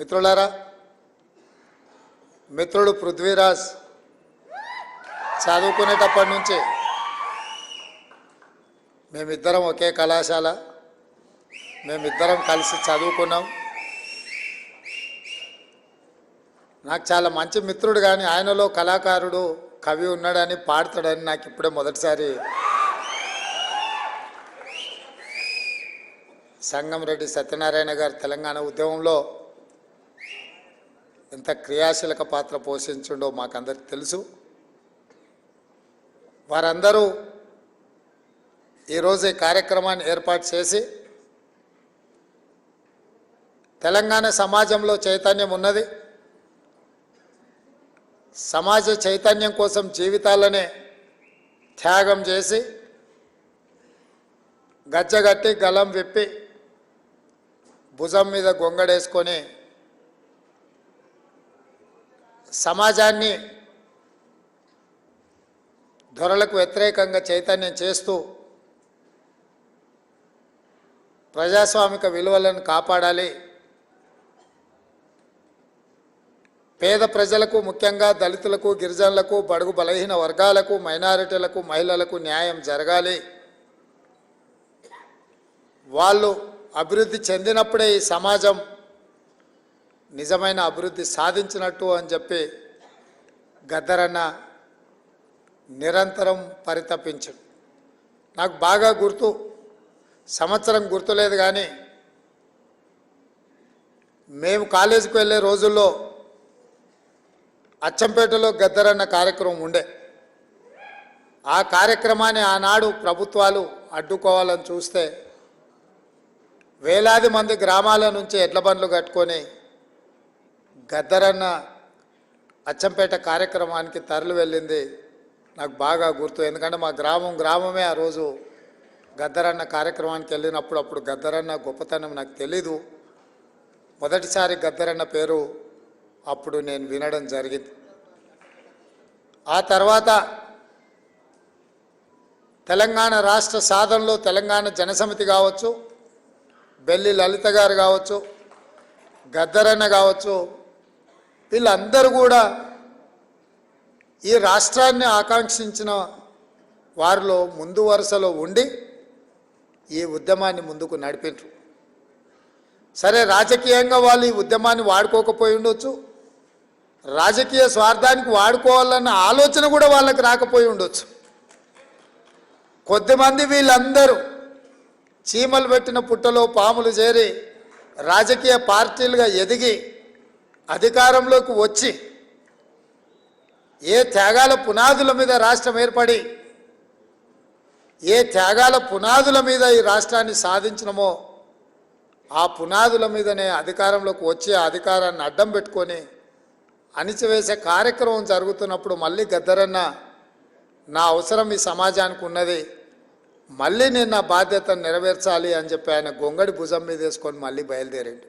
మిత్రులారా మిత్రుడు పృథ్వీరాజ్ చదువుకునేటప్పటి నుంచి మేమిద్దరం ఒకే కళాశాల మేమిద్దరం కలిసి చదువుకున్నాం. నాకు చాలా మంచి మిత్రుడు కానీ ఆయనలో కళాకారుడు కవి ఉన్నాడని పాడతాడని నాకు ఇప్పుడే మొదటిసారి సంగంరెడ్డి సత్యనారాయణ గారు తెలంగాణ ఉద్యమంలో ఎంత క్రియాశీలక పాత్ర పోషించుండో మాకందరికి తెలుసు. వారందరూ ఈరోజు ఈ కార్యక్రమాన్ని ఏర్పాటు చేసి తెలంగాణ సమాజంలో చైతన్యం ఉన్నది. సమాజ చైతన్యం కోసం జీవితాలనే త్యాగం చేసి గజ్జగట్టి గలం విప్పి భుజం మీద గొంగడేసుకొని సమాజాన్ని ధొరలకు వ్యతిరేకంగా చైతన్యం చేస్తూ ప్రజాస్వామిక విలువలను కాపాడాలి. పేద ప్రజలకు ముఖ్యంగా దళితులకు గిరిజనులకు బడుగు బలహీన వర్గాలకు మైనారిటీలకు మహిళలకు న్యాయం జరగాలి. వాళ్ళు అభివృద్ధి చెందినప్పుడే ఈ సమాజం నిజమైన అభివృద్ధి సాధించినట్టు అని చెప్పి గద్దరన్న నిరంతరం పరితపించడు. నాకు బాగా గుర్తు సంవత్సరం గుర్తులేదు కానీ మేము కాలేజీకి వెళ్ళే రోజుల్లో అచ్చంపేటలో గద్దరన్న కార్యక్రమం ఉండే. ఆ కార్యక్రమాన్ని ఆనాడు ప్రభుత్వాలు అడ్డుకోవాలని చూస్తే వేలాది మంది గ్రామాల నుంచి ఎడ్ల బండ్లు కట్టుకొని గద్దరన్న అచ్చంపేట కార్యక్రమానికి తరలి వెళ్ళింది. నాకు బాగా గుర్తు. ఎందుకంటే మా గ్రామం గ్రామమే ఆ రోజు గద్దరన్న కార్యక్రమానికి వెళ్ళినప్పుడు అప్పుడు గద్దరన్న గొప్పతనం నాకు తెలీదు. మొదటిసారి గద్దరన్న పేరు అప్పుడు నేను వినడం జరిగింది. ఆ తర్వాత తెలంగాణ రాష్ట్ర సాధనలో తెలంగాణ జనసమితి కావచ్చు బెల్లి లలిత గారు కావచ్చు గద్దరన్న కావచ్చు వీళ్ళందరూ కూడా ఈ రాష్ట్రాన్ని ఆకాంక్షించిన వారిలో ముందు వరుసలో ఉండి ఈ ఉద్యమాన్ని ముందుకు నడిపిండ్రు సరే రాజకీయంగా వాళ్ళు ఈ ఉద్యమాన్ని వాడుకోకపోయి ఉండొచ్చు. రాజకీయ స్వార్థానికి వాడుకోవాలన్న ఆలోచన కూడా వాళ్ళకి రాకపోయి ఉండొచ్చు. కొద్దిమంది వీళ్ళందరూ చీమలు పెట్టిన పుట్టలో పాములు చేరి రాజకీయ పార్టీలుగా ఎదిగి అధికారంలోకి వచ్చి ఏ త్యాగాల పునాదుల మీద రాష్ట్రం ఏర్పడి ఏ త్యాగాల పునాదుల మీద ఈ రాష్ట్రాన్ని సాధించినమో ఆ పునాదుల మీదనే అధికారంలోకి వచ్చి ఆ అధికారాన్ని అడ్డం పెట్టుకొని అణిచివేసే కార్యక్రమం జరుగుతున్నప్పుడు మళ్ళీ గద్దరన్న నా అవసరం ఈ సమాజానికి ఉన్నది మళ్ళీ నేను నా బాధ్యతను నెరవేర్చాలి అని చెప్పి ఆయన గొంగడి భుజం మీద వేసుకొని మళ్ళీ బయలుదేరిండు.